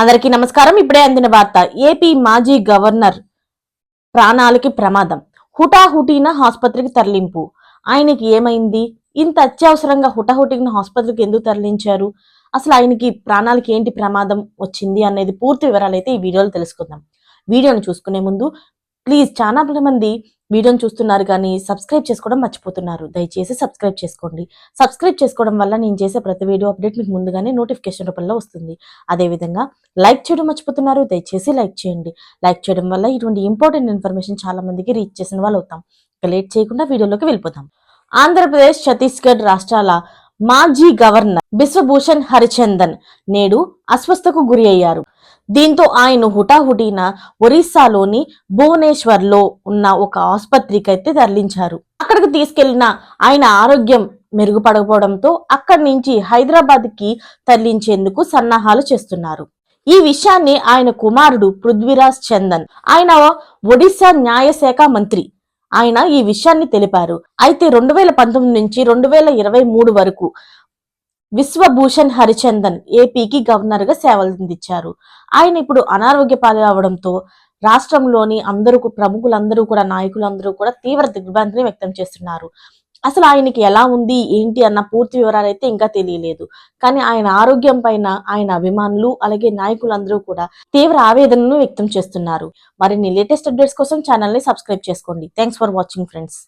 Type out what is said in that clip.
అందరికీ నమస్కారం. ఇప్పుడే అందిన వార్త ఏపీ మాజీ గవర్నర్ ప్రాణాలకి ప్రమాదం. హుటాహుటీన ఆసుపత్రికి తరలింపు. ఆయనకి ఏమైంది? ఇంత అత్యవసరంగా హుటాహుటీన ఆసుపత్రికి ఎందుకు తరలించారు? అసలు ఆయనకి ప్రాణాలకి ఏంటి ప్రమాదం వచ్చింది అనేది పూర్తి వివరాలు అయితే ఈ వీడియోలో తెలుసుకుందాం. వీడియోను చూసుకునే ముందు ప్లీజ్ చాలా మంది వీడియోని చూస్తున్నారు కానీ సబ్స్క్రైబ్ చేసుకోవడం మర్చిపోతున్నారు. దయచేసి సబ్స్క్రైబ్ చేసుకోండి. సబ్స్క్రైబ్ చేసుకోవడం వల్ల నేను చేసే ప్రతి వీడియో అప్డేట్ మీకు ముందుగానే నోటిఫికేషన్ రూపంలో వస్తుంది. అదేవిధంగా లైక్ చేయడం మర్చిపోతున్నారు. దయచేసి లైక్ చేయండి. లైక్ చేయడం వల్ల ఇటువంటి ఇంపార్టెంట్ ఇన్ఫర్మేషన్ చాలా మందికి రీచ్ చేసిన వాళ్ళు అవుతాం లేట్ చేయకుండా వీడియోలోకి వెళ్ళిపోతాం ఆంధ్రప్రదేశ్ ఛత్తీస్గఢ్ రాష్ట్రాల మాజీ గవర్నర్ బిశ్వభూషణ్ హరిచందన్ నేడు అస్వస్థకు గురి అయ్యారు. దీంతో ఆయన హుటాహుటీన ఒరిస్సాలోని భువనేశ్వర్లో ఉన్న ఒక ఆసుపత్రికి అయితే తరలించారు. అక్కడికి తీసుకెళ్ళిన ఆయన ఆరోగ్యం మెరుగుపడకపోవడంతో అక్కడి నుంచి హైదరాబాద్కి తరలించేందుకు సన్నాహాలు చేస్తున్నారు. ఈ విషయాన్ని ఆయన కుమారుడు పృథ్వీరాజ్ చందన్ ఆయన ఒడిశా న్యాయశాఖ మంత్రి ఆయన ఈ విషయాన్ని తెలిపారు. అయితే రెండు వేల పంతొమ్మిది నుంచి రెండు వేల ఇరవై మూడు వరకు విశ్వభూషణ్ హరిచందన్ ఏపీకి గవర్నర్గా సేవలు అందించారు. ఆయన ఇప్పుడు అనారోగ్య పాలు అవడంతో రాష్ట్రంలోని అందరూ ప్రముఖులందరూ కూడా నాయకులందరూ కూడా తీవ్ర దిగ్భ్రాంతిని వ్యక్తం చేస్తున్నారు. అసలు ఆయనకి ఎలా ఉంది ఏంటి అన్న పూర్తి వివరాలు అయితే ఇంకా తెలియలేదు. కానీ ఆయన ఆరోగ్యం పైన ఆయన అభిమానులు అలాగే నాయకులందరూ కూడా తీవ్ర ఆవేదనను వ్యక్తం చేస్తున్నారు. మరిన్ని లేటెస్ట్ అప్డేట్స్ కోసం ఛానల్ని సబ్స్క్రైబ్ చేసుకోండి. Thanks for watching friends